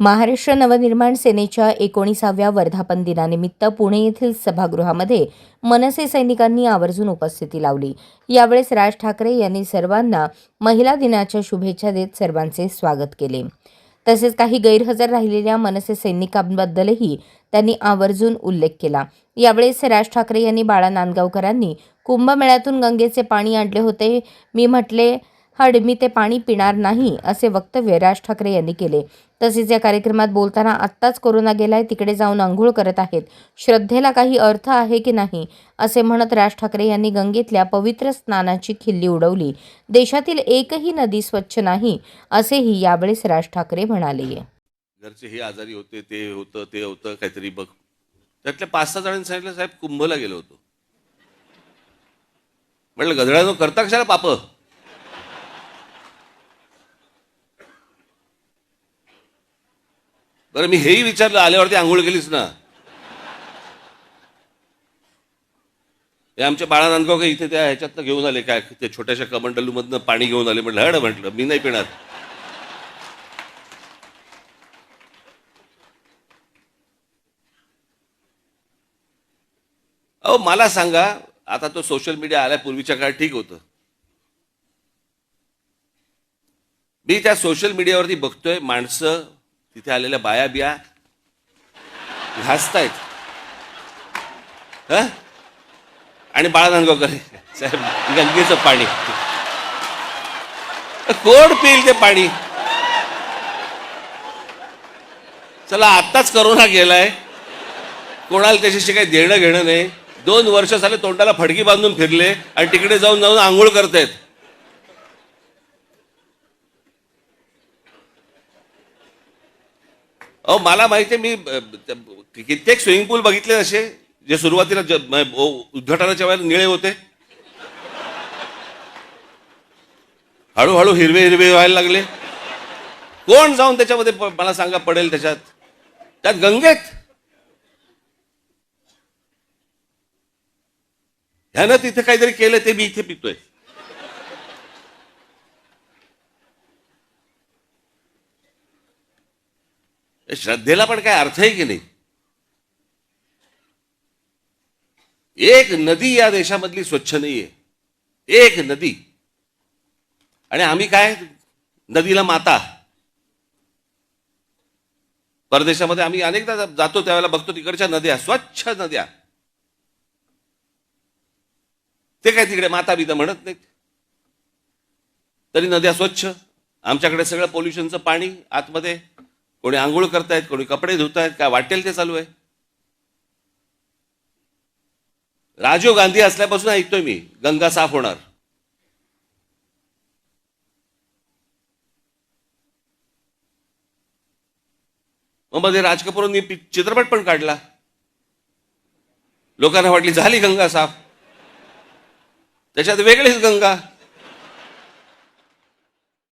महाराष्ट्र नवनिर्माण सेनेच्या एकोणीसाव्या वर्धापन दिनानिमित्त पुणे येथील सभागृहामध्ये मनसे सैनिकांनी आवर्जून उपस्थिती लावली. यावेळेस राज ठाकरे यांनी सर्वांना महिला दिनाच्या शुभेच्छा देत सर्वांचे स्वागत केले. तसेच काही गैरहजर राहिलेल्या मनसे सैनिकांबद्दलही त्यांनी आवर्जून उल्लेख केला. यावेळेस राज ठाकरे यांनी बाळा नांदगावकरांनी कुंभमेळ्यातून गंगेचे पाणी आणले होते. मी म्हटले हड मी ते पाणी पिणार नाही असे वक्तव्य राज ठाकरे यांनी केले. तसेच या कार्यक्रमात बोलताना आत्ताच कोरोना गेलाय तिकडे जाऊन आंघोळ करत आहेत. श्रद्धेला काही अर्थ आहे की नाही असे म्हणत राज ठाकरे यांनी गंगेतल्या पवित्र स्नानाची खिल्ली उडवली. देशातील एकही नदी स्वच्छ नाही असेही यावेळेस राज ठाकरे म्हणाले. घरचे हे आजारी होते ते होतं ते होतं काहीतरी बघ. त्यातल्या पाच सहा जणांनी सांगितलं साहेब कुंभला गेलो होतो. म्हटलं गधड्यानं करता कशाला पाप? बरं मी हेही विचारलं आल्यावरती आंघोळ केलीच ना. हे आमच्या बाळा नांदगाव इथे त्या ह्याच्यातनं घेऊन आले काय ते छोट्याशा कमंडलूमधनं पाणी घेऊन आले म्हटलं हड म्हटलं मी नाही पिणार. अहो मला सांगा आता तो सोशल मीडिया आल्या पूर्वीच्या काळात ठीक होतं. मी त्या सोशल मीडियावरती बघतोय माणसं तिथे आलेल्या बाया बिया घासतायत. ह? आणि बाळानंदगावकर साहेब गंगेचं पाणी. कोण पिईल ते पाणी? चला आत्ताच करोना गेलाय. कोणाला त्याच्याशी काही देणं घेणं नाही. दोन वर्ष झाले तोंडाला फडकी बांधून फिरले आणि तिकडे जाऊन जाऊन आंघोळ करतायत. अहो मला माहिती आहे मी कित्येक स्विमिंग पूल बघितले असे जे सुरुवातीला उद्घाटनाच्या वेळेला निळे होते. हळूहळू हिरवे हिरवे व्हायला लागले. कोण जाऊन त्याच्यामध्ये मला सांगा पडेल त्याच्यात? त्यात गंगेत ह्यानं तिथे काहीतरी केलं ते मी इथे पितोय. श्रद्धेला पण काय अर्थ आहे की नाही? एक नदी या देशामधली स्वच्छ नाहीये. एक नदी. आणि आम्ही काय? नदीला माता. परदेशामध्ये आम्ही अनेकदा जातो त्यावेळेला बघतो तिकडच्या नद्या स्वच्छ नद्या. ते काय तिकडे माता बिता म्हणत नाहीत. तरी नद्या स्वच्छ. आमच्याकडे सगळं पोल्युशनचं पाणी आतमध्ये. कोणी आंघोळ करतायत कोणी कपडे धुतायत काय वाटेल ते चालू आहे. राजीव गांधी असल्यापासून ऐकतोय मी गंगा साफ होणार. मग मध्ये राज कपूरांनी चित्रपट पण काढला. लोकांना वाटली झाली गंगा साफ. त्याच्यात वेगळीच गंगा.